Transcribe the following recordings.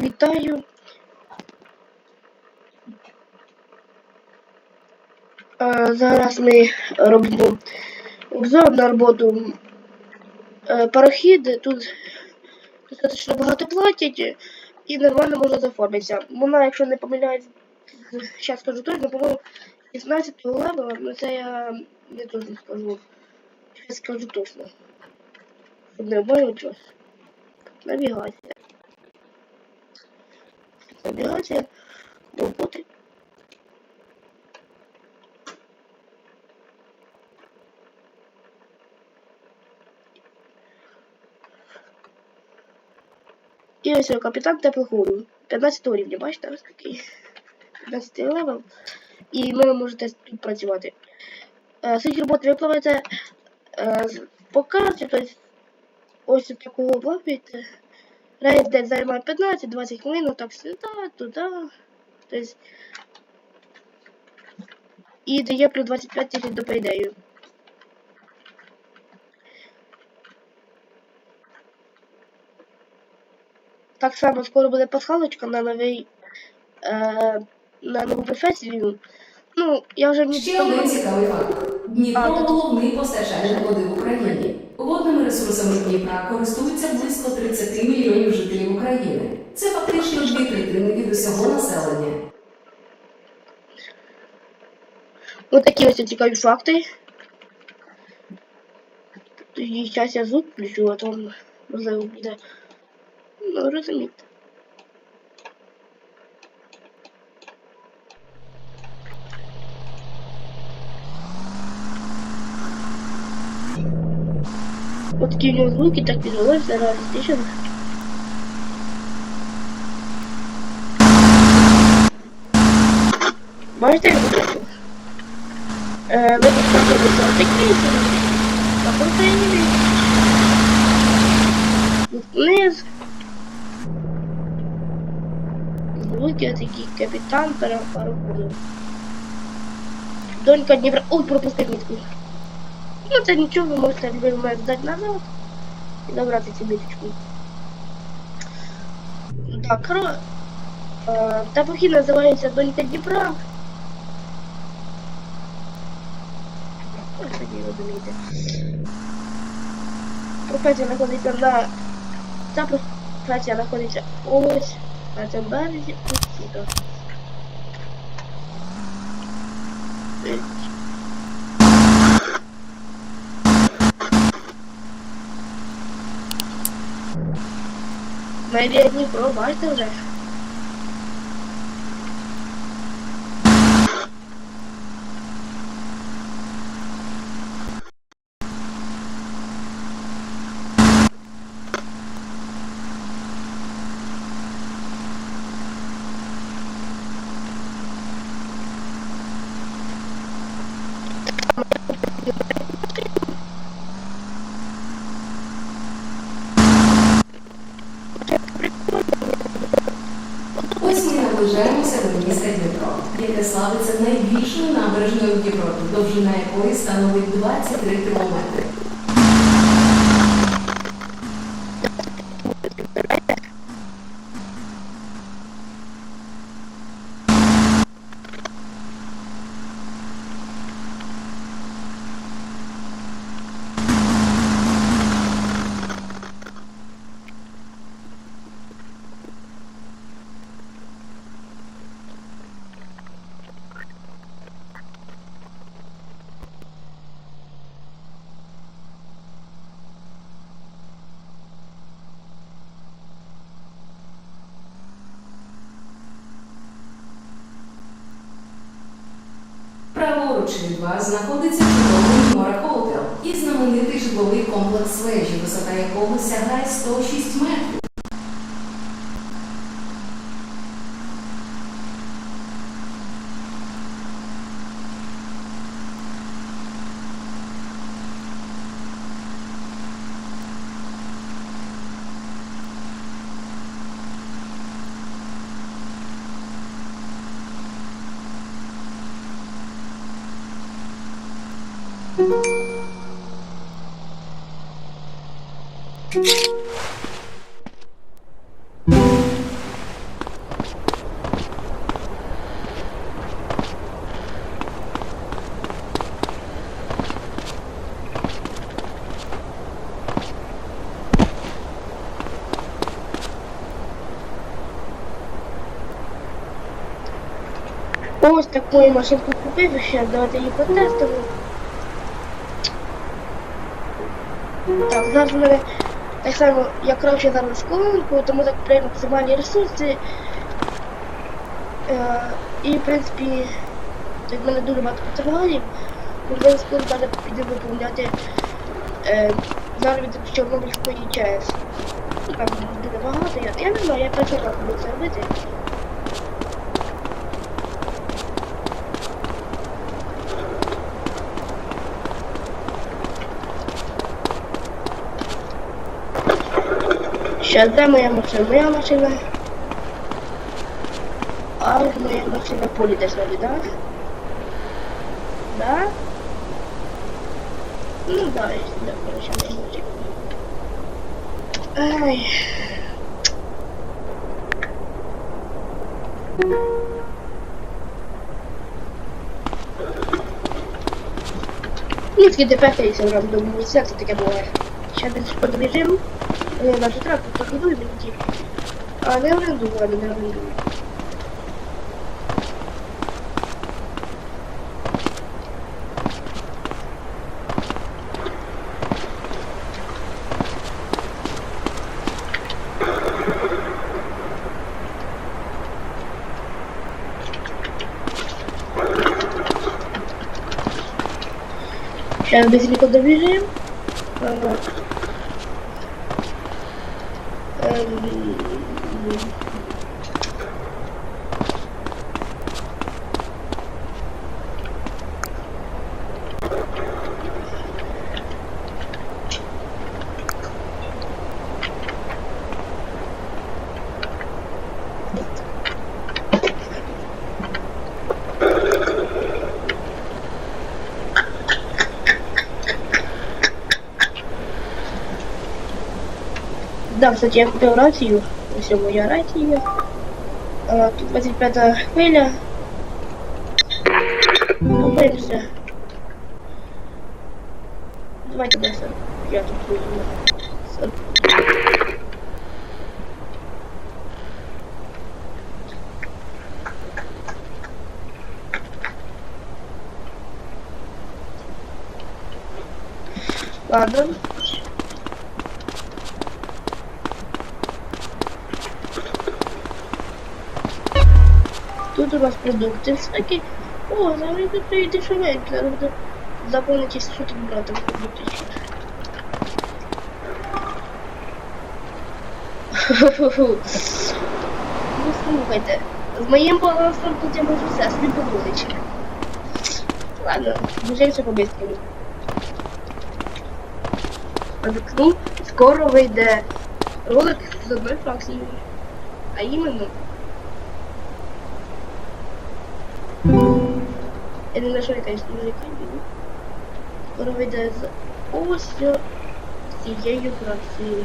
Вітаю. Зараз ми робимо обзор на роботу парохід. Тут достатньо багато платять і нормально можна заформитися. Вона, якщо не помиляється, зараз скажу точно, по-моєму, 16 левела, ну це я не точно скажу. Зараз скажу точно. Не обманювати вас. Навігація. Навігація. Роботи. І ось капітан теплоходу. 15 рівня, бачите, ось такий. 15 левел. І ви можете тут працювати. Е, Суть роботи випливаєте е, з- по карті, тобто ось такого плаваєте. Рейс десь займає 15-20 хвилин, так сюди, туди. Тобто, і дає плюс 25 тисяч до пейдею. Так само скоро буде пасхалочка на новий е, на нову професію. Ну, я вже не Ще один цікавий факт. Дніпро головний постачальник води в Україні. Ресурсами Дніпра користуються близько 30 мільйонів жителів України. Це фактично дві третини від усього населення. Ось такі ось цікаві факти. І зараз я звук включу, а там можливо буде. Ну, розумієте. Ось такі у нього звуки, так підвелося реалістично. Бачите, як це? Е, ви поставили такі а капітан пароходу. Донька Дніпра. Ой, пропустив мітку. Ну це нічого, ви можете любий момент здати назад і забрати цю міточку. Так, кро... Е, та похід називається Донька розумієте. Професія знаходиться на... Ця професія знаходиться ось на березі ось тут. Мерія Дніпро, бачите вже? Наближаємося до міста Дніпро, яке славиться найбільшою набережною в Європі, довжина якої становить 23 кілометри. Праворуч від вас знаходиться чудовий Мора Хотел і знаменитий житловий комплекс вежі, висота якого сягає 106 метрів. Ось такую машинку купив, ще давайте її потестимо. Так, зараз в мене так само я краще зараз колонку, тому так купляю максимальні ресурси. Е, і в принципі, так в мене дуже багато потергалів. Можливо, скоро навіть піду виповняти е, заробіток з Чорнобильської ЧАЕС. Там дуже багато, я, я не знаю, я перший раз буду це робити. Ще де моя машина? Моя машина. А моя машина полі десь на да? Да? Ну да, есть, да, короче, моя машина. Ай. Ні, такі дефекти, якщо зразу думаю, це таке буває. Ще десь подбіжимо. Я навіть трактор прокидую мені ті. А не орендую, ладно, не орендую. Сейчас быстренько добежим. Ага. Amin. Да, кстати, я купил рацию. Все, моя рація. А, тут 25 хвиля. Купаємося. Давайте десь. Я тут візьму. Ладно. Тут у нас продукти всякі. О, зараз тут і дешевенько. Зараз буду заповнити, що тут брати в продукти. Ну слухайте, з моїм балансом тут я можу все собі подумати. Ладно, біжимося по-бистрому. Ризикну, скоро вийде ролик з одної фракції. А іменно Я не знайшов якась музика. Скоро вийде з ось цією фракцією.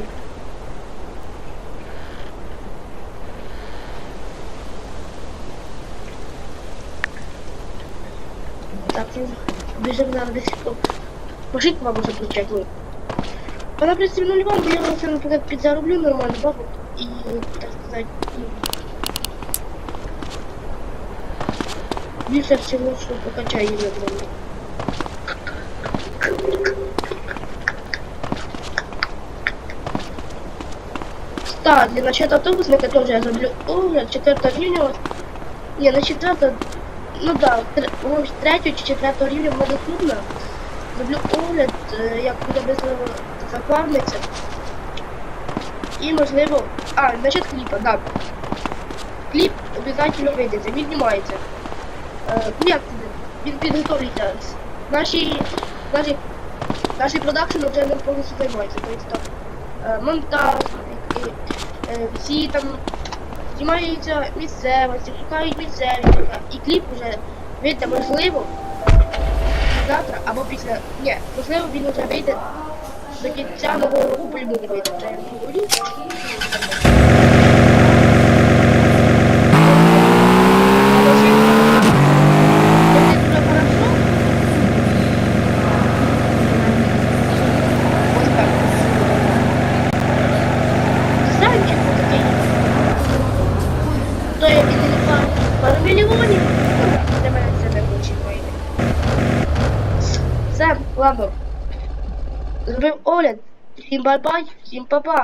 Так, ну, біжимо зараз десь по- Пошить вам уже включать, ну. Вона, в принципі, нульова, бо я на це, наприклад, підзароблю нормально бабок і, так сказати, більше всього, що покачає її нормально. Так, для начала автобусника тоже я зроблю огляд, 4 рівня. Ні, на 4, ну да, тр- може 3 чи 4 рівня буде трудно. Зроблю огляд, е, як буде швидко зафармиться. І можливо... А, насчет кліпа, да. Кліп обов'язково вийде, він знімається. Е, ну як? Він підготовлюється. Наші, наші, наші продакшени вже не повністю займаються. Тобто там е, монтаж, е, всі там знімаються місцевості, шукають місцевість, і кліп вже вийде можливо завтра або після. Ні, можливо він вже вийде до кінця нового року по-любому вийде. Всім бай-бай, всім па-па.